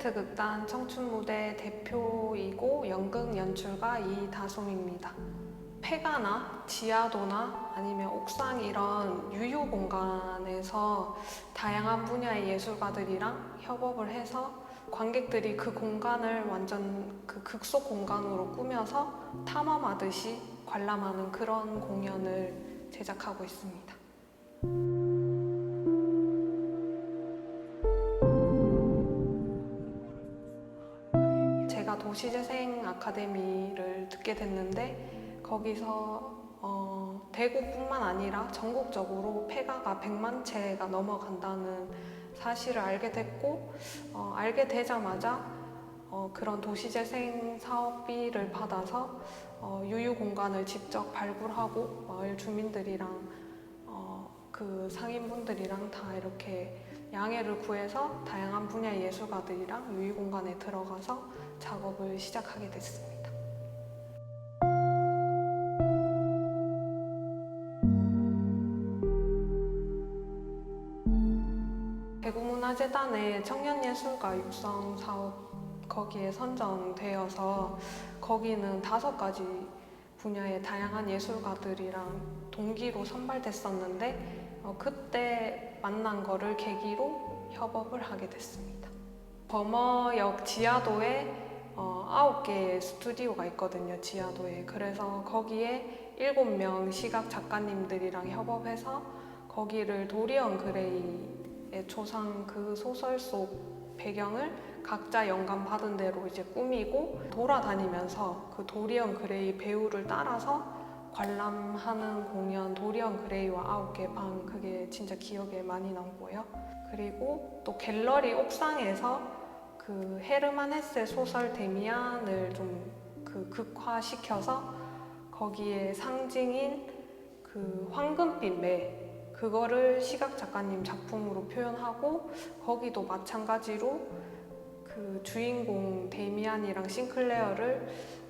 프로젝트 극단 청춘무대 대표이고 연극 연출가 이다솜입니다. 폐가나 지하도나 아니면 옥상 이런 유휴 공간에서 다양한 분야의 예술가들이랑 협업을 해서 관객들이 그 공간을 완전 그 극속 공간으로 꾸며서 탐험하듯이 관람하는 그런 공연을 제작하고 있습니다. 도시재생 아카데미를 듣게 됐는데 거기서 어, 대구뿐만 아니라 전국적으로 폐가가 100만 채가 넘어간다는 사실을 알게 됐고 어, 알게 되자마자 어, 그런 도시재생 사업비를 받아서 어, 유휴 공간을 직접 발굴하고 마을 주민들이랑 어, 그 상인분들이랑 다 이렇게 양해를 구해서 다양한 분야의 예술가들이랑 유휴 공간에 들어가서 작업을 시작하게 됐습니다. 대구문화재단의 청년예술가 육성 사업 거기에 선정되어서 거기는 다섯 가지 분야의 다양한 예술가들이랑 동기로 선발됐었는데 어, 그때 만난 거를 계기로 협업을 하게 됐습니다. 범어역 지하도에 어, 아홉 개의 스튜디오가 있거든요, 지하도에. 그래서 거기에 일곱 명 시각 작가님들이랑 협업해서 거기를 도리언 그레이의 조상 그 소설 속 배경을 각자 영감 받은 대로 이제 꾸미고 돌아다니면서 그 도리언 그레이 배우를 따라서 관람하는 공연 도리언 그레이와 아홉 개 방 그게 진짜 기억에 많이 남고요. 그리고 또 갤러리 옥상에서 그 헤르만 헤세 소설 데미안을 좀 그 극화시켜서 거기에 상징인 그 황금빛 매 그거를 시각 작가님 작품으로 표현하고 거기도 마찬가지로 그 주인공 데미안이랑 싱클레어를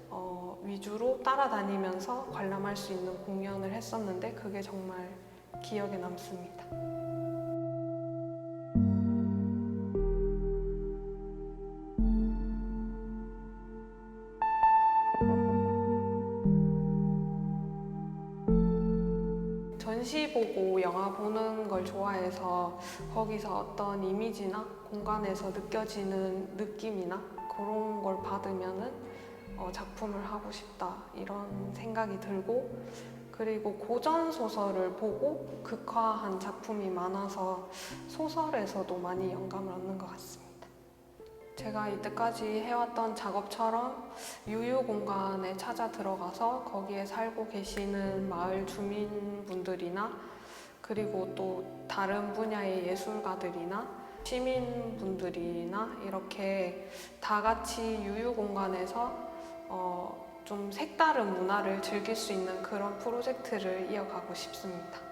어, 위주로 따라다니면서 관람할 수 있는 공연을 했었는데 그게 정말 기억에 남습니다. 전시 보고 영화 보는 걸 좋아해서 거기서 어떤 이미지나 공간에서 느껴지는 느낌이나 그런 걸 받으면은 어, 작품을 하고 싶다 이런 생각이 들고 그리고 고전 소설을 보고 극화한 작품이 많아서 소설에서도 많이 영감을 얻는 것 같습니다. 제가 이때까지 해왔던 작업처럼 유휴 공간에 찾아 들어가서 거기에 살고 계시는 마을 주민분들이나 그리고 또 다른 분야의 예술가들이나 시민분들이나 이렇게 다 같이 유휴 공간에서 어, 좀 색다른 문화를 즐길 수 있는 그런 프로젝트를 이어가고 싶습니다.